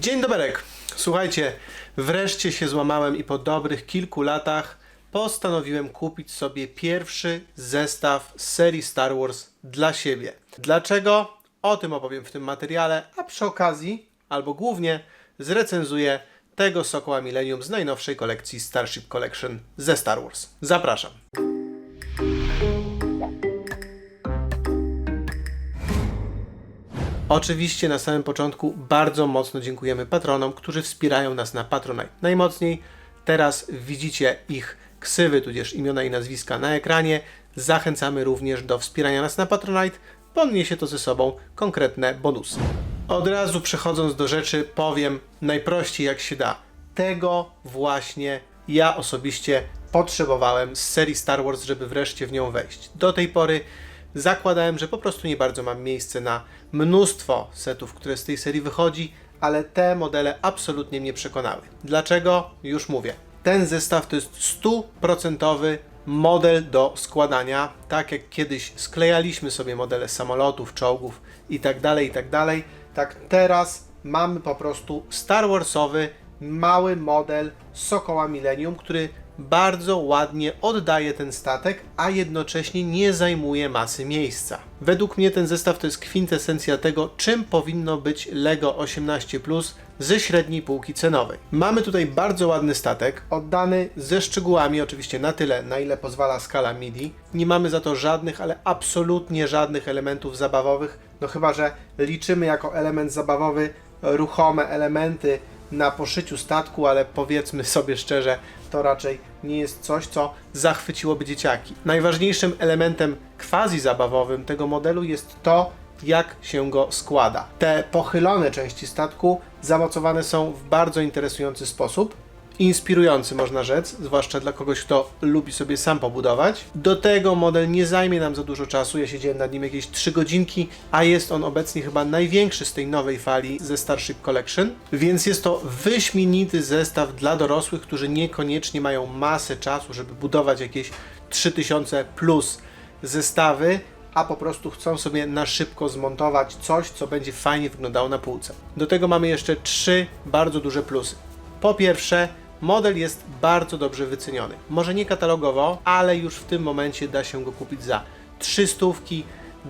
Dzień doberek. Słuchajcie, wreszcie się złamałem i po dobrych kilku latach postanowiłem kupić sobie pierwszy zestaw serii Star Wars dla siebie. Dlaczego? O tym opowiem w tym materiale, a przy okazji, albo głównie, zrecenzuję tego Sokoła Millennium z najnowszej kolekcji Starship Collection ze Star Wars. Zapraszam. Oczywiście na samym początku bardzo mocno dziękujemy patronom, którzy wspierają nas na Patronite. Najmocniej teraz widzicie ich ksywy, tudzież imiona i nazwiska na ekranie. Zachęcamy również do wspierania nas na Patronite, bo niesie to ze sobą konkretne bonusy. Od razu przechodząc do rzeczy, powiem najprościej jak się da. Tego właśnie ja osobiście potrzebowałem z serii Star Wars, żeby wreszcie w nią wejść. Do tej pory zakładałem, że po prostu nie bardzo mam miejsce na mnóstwo setów, które z tej serii wychodzi, ale te modele absolutnie mnie przekonały. Dlaczego? Już mówię. Ten zestaw to jest stuprocentowy model do składania, tak jak kiedyś sklejaliśmy sobie modele samolotów, czołgów i tak dalej, i tak tak teraz mamy po prostu Star Warsowy mały model Sokoła Millennium, który bardzo ładnie oddaje ten statek, a jednocześnie nie zajmuje masy miejsca. Według mnie ten zestaw to jest kwintesencja tego, czym powinno być LEGO 18 Plus ze średniej półki cenowej. Mamy tutaj bardzo ładny statek, oddany ze szczegółami, oczywiście na tyle, na ile pozwala skala MIDI. Nie mamy za to żadnych, ale absolutnie żadnych elementów zabawowych, no chyba, że liczymy jako element zabawowy ruchome elementy na poszyciu statku, ale powiedzmy sobie szczerze, to raczej nie jest coś, co zachwyciłoby dzieciaki. Najważniejszym elementem quasi zabawowym tego modelu jest to, jak się go składa. Te pochylone części statku zamocowane są w bardzo interesujący sposób. Inspirujący można rzec, zwłaszcza dla kogoś, kto lubi sobie sam pobudować. Do tego model nie zajmie nam za dużo czasu, ja siedziałem nad nim jakieś 3 godzinki, a jest on obecnie chyba największy z tej nowej fali ze Starship Collection, więc jest to wyśmienity zestaw dla dorosłych, którzy niekoniecznie mają masę czasu, żeby budować jakieś 3000 plus zestawy, a po prostu chcą sobie na szybko zmontować coś, co będzie fajnie wyglądało na półce. Do tego mamy jeszcze trzy bardzo duże plusy. Po pierwsze, model jest bardzo dobrze wyceniony. Może nie katalogowo, ale już w tym momencie da się go kupić za 300.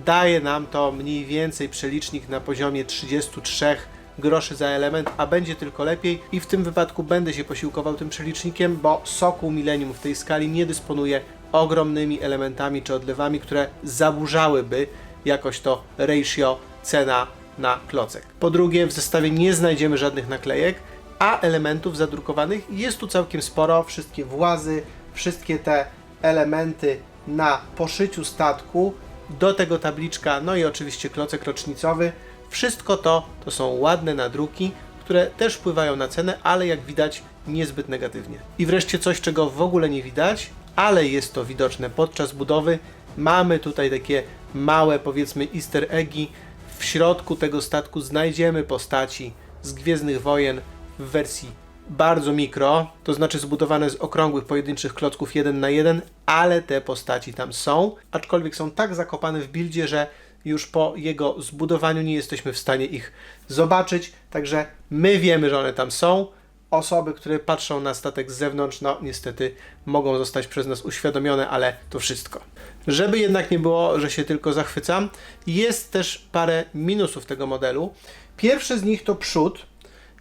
Daje nam to mniej więcej przelicznik na poziomie 33 groszy za element, a będzie tylko lepiej i w tym wypadku będę się posiłkował tym przelicznikiem, bo Sokół Millennium w tej skali nie dysponuje ogromnymi elementami czy odlewami, które zaburzałyby jakoś to ratio cena na klocek. Po drugie, w zestawie nie znajdziemy żadnych naklejek, a elementów zadrukowanych jest tu całkiem sporo. Wszystkie włazy, wszystkie te elementy na poszyciu statku, do tego tabliczka, no i oczywiście klocek rocznicowy. Wszystko to to są ładne nadruki, które też wpływają na cenę, ale jak widać niezbyt negatywnie. I wreszcie coś, czego w ogóle nie widać, ale jest to widoczne podczas budowy. Mamy tutaj takie małe, powiedzmy, easter eggi. W środku tego statku znajdziemy postaci z Gwiezdnych Wojen w wersji bardzo mikro, to znaczy zbudowane z okrągłych pojedynczych klocków 1 na 1, ale te postaci tam są, aczkolwiek są tak zakopane w buildzie, że już po jego zbudowaniu nie jesteśmy w stanie ich zobaczyć, także my wiemy, że one tam są. Osoby, które patrzą na statek z zewnątrz, no niestety mogą zostać przez nas uświadomione, ale to wszystko. Żeby jednak nie było, że się tylko zachwycam, jest też parę minusów tego modelu. Pierwszy z nich to przód,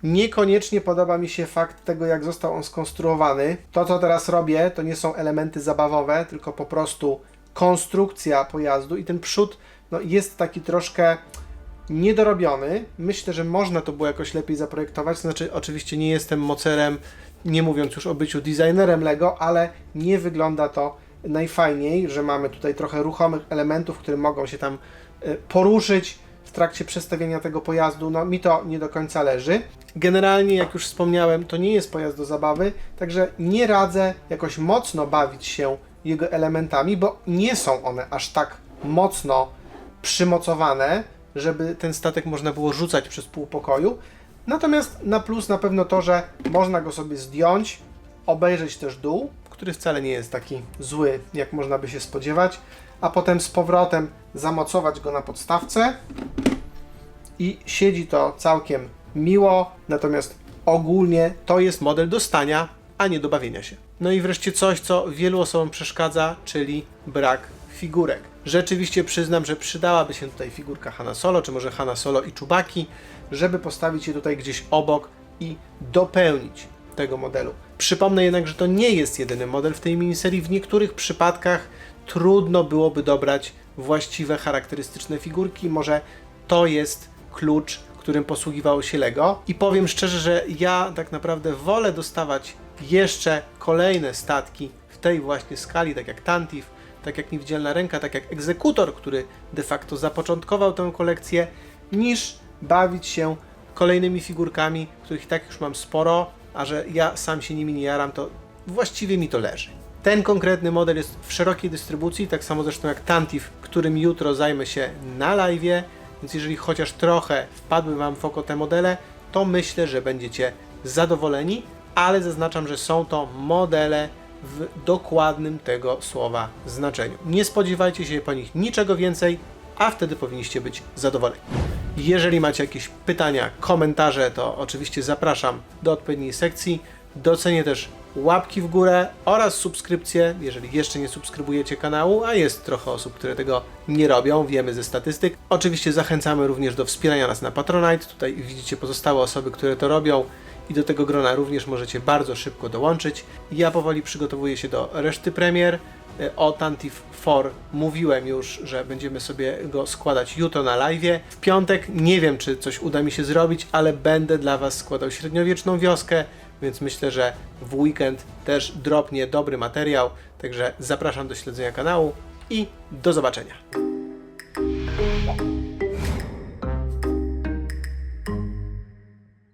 Niekoniecznie podoba mi się fakt tego, jak został on skonstruowany. To, co teraz robię, to nie są elementy zabawowe, tylko po prostu konstrukcja pojazdu i ten przód no, jest taki troszkę niedorobiony. Myślę, że można to było jakoś lepiej zaprojektować. Znaczy, oczywiście nie jestem mocerem, nie mówiąc już o byciu designerem Lego, ale nie wygląda to najfajniej, że mamy tutaj trochę ruchomych elementów, które mogą się tam y, poruszyć w trakcie przestawienia tego pojazdu. No mi to nie do końca leży. Generalnie, jak już wspomniałem, to nie jest pojazd do zabawy, także nie radzę jakoś mocno bawić się jego elementami, bo nie są one aż tak mocno przymocowane, żeby ten statek można było rzucać przez pół pokoju. Natomiast na plus na pewno to, że można go sobie zdjąć, obejrzeć też dół, który wcale nie jest taki zły, jak można by się spodziewać, a potem z powrotem zamocować go na podstawce i siedzi to całkiem miło, natomiast ogólnie to jest model do stania, a nie do bawienia się. No i wreszcie coś, co wielu osobom przeszkadza, czyli brak figurek. Rzeczywiście przyznam, że przydałaby się tutaj figurka Hanna Solo, czy może Hanna Solo i Czubaki, żeby postawić je tutaj gdzieś obok i dopełnić tego modelu. Przypomnę jednak, że to nie jest jedyny model w tej miniserii. W niektórych przypadkach trudno byłoby dobrać właściwe, charakterystyczne figurki. Może to jest klucz, którym posługiwało się Lego. I powiem szczerze, że ja tak naprawdę wolę dostawać jeszcze kolejne statki w tej właśnie skali, tak jak Tantif, tak jak Niewidzialna Ręka, tak jak Egzekutor, który de facto zapoczątkował tę kolekcję, niż bawić się kolejnymi figurkami, których i tak już mam sporo, a że ja sam się nimi nie jaram, to właściwie mi to leży. Ten konkretny model jest w szerokiej dystrybucji, tak samo zresztą jak Tantif, którym jutro zajmę się na live, więc jeżeli chociaż trochę wpadły Wam w oko te modele, to myślę, że będziecie zadowoleni, ale zaznaczam, że są to modele w dokładnym tego słowa znaczeniu. Nie spodziewajcie się po nich niczego więcej, a wtedy powinniście być zadowoleni. Jeżeli macie jakieś pytania, komentarze, to oczywiście zapraszam do odpowiedniej sekcji. Docenię też łapki w górę oraz subskrypcje, jeżeli jeszcze nie subskrybujecie kanału, a jest trochę osób, które tego nie robią, wiemy ze statystyk. Oczywiście zachęcamy również do wspierania nas na Patronite. Tutaj widzicie pozostałe osoby, które to robią i do tego grona również możecie bardzo szybko dołączyć. Ja powoli przygotowuję się do reszty premier. E, O Tantif 4 mówiłem już, że będziemy sobie go składać jutro na live. W piątek nie wiem, czy coś uda mi się zrobić, ale będę dla Was składał średniowieczną wioskę, więc myślę, że w weekend też dropnie dobry materiał. Także zapraszam do śledzenia kanału i do zobaczenia.